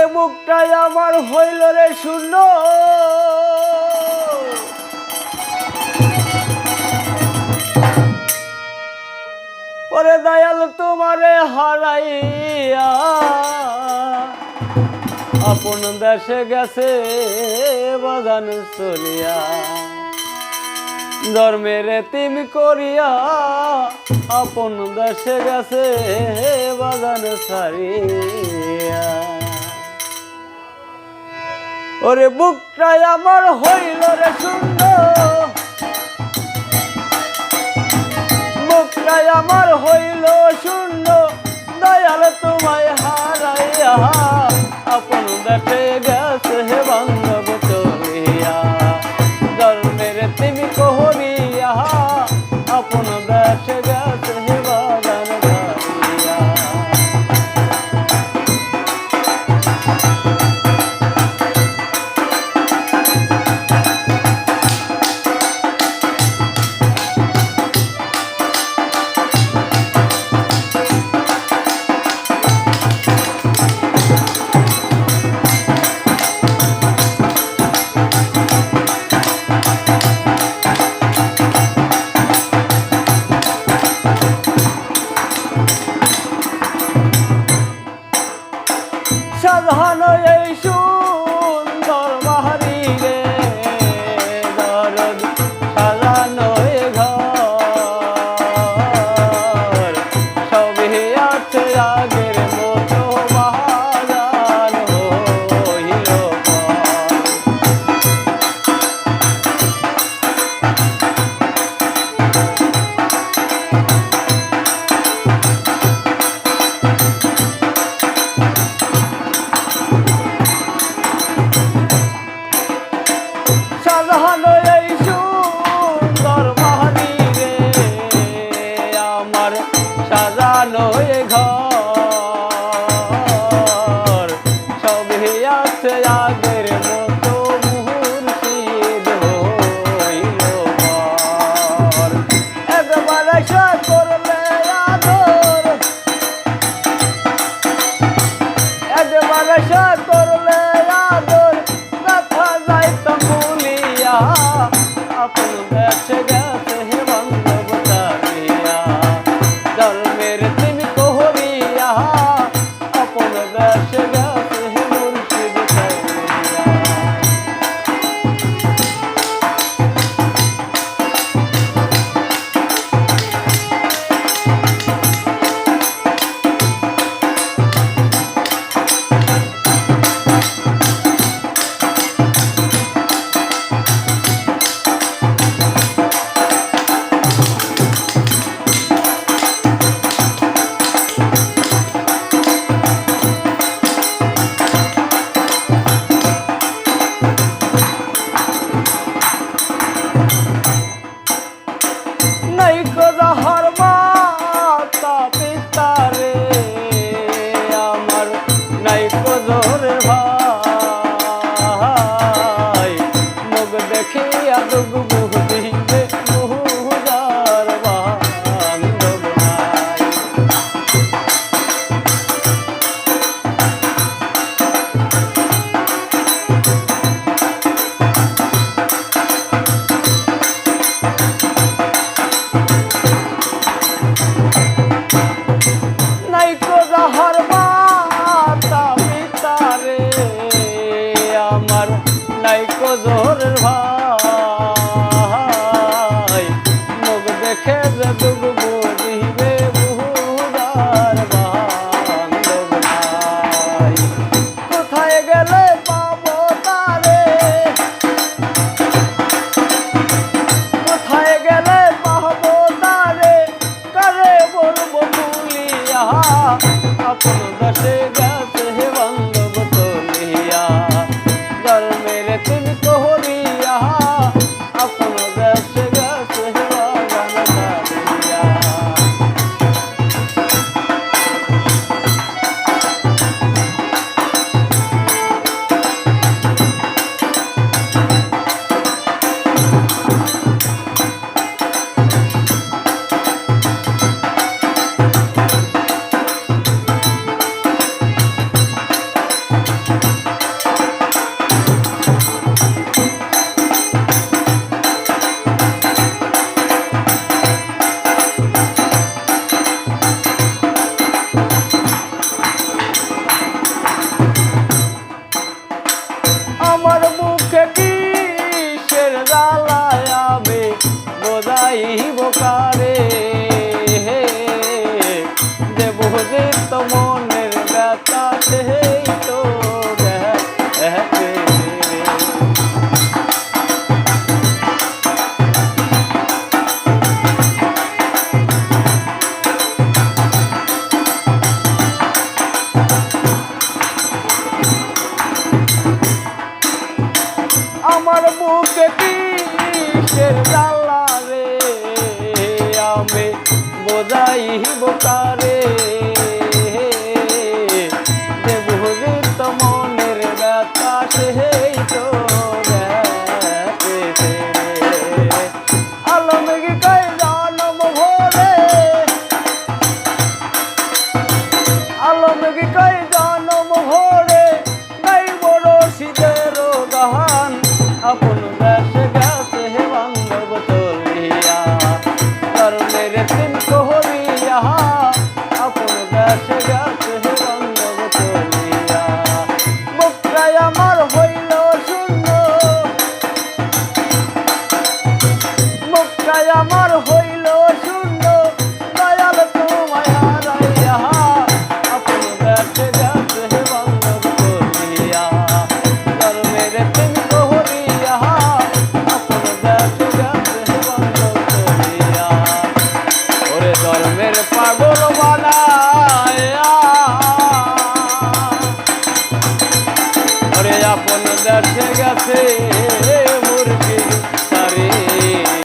করে মুখটাই আমার হইল রে শূন্য। পরে দয়াল, তোমারে হারাইয়া আপন দেশে গেছে বাগান শুনিয়া। ধর্মের তিম করিয়া আপন দেশে গেছে বাগান সারিয়া। ওরে বুকটাই আমার হইল রে সুন্দর। বুকটাই আমার হইল শূন্য দয়াল তোমায় হারাইয়া, আপন দেখে 나이스! আপন দাসে জ্বালায় আমি বোধাইব কারে? দেব যে তো মনের ব্যথা যোগী কয় জনম ভরে। নাই বড় শীতের গাহান আপন দেশে গেছে হে বান্ধব চলিয়া। কারণের তিন কহরিয়া আপন দেশে গেছে আছে।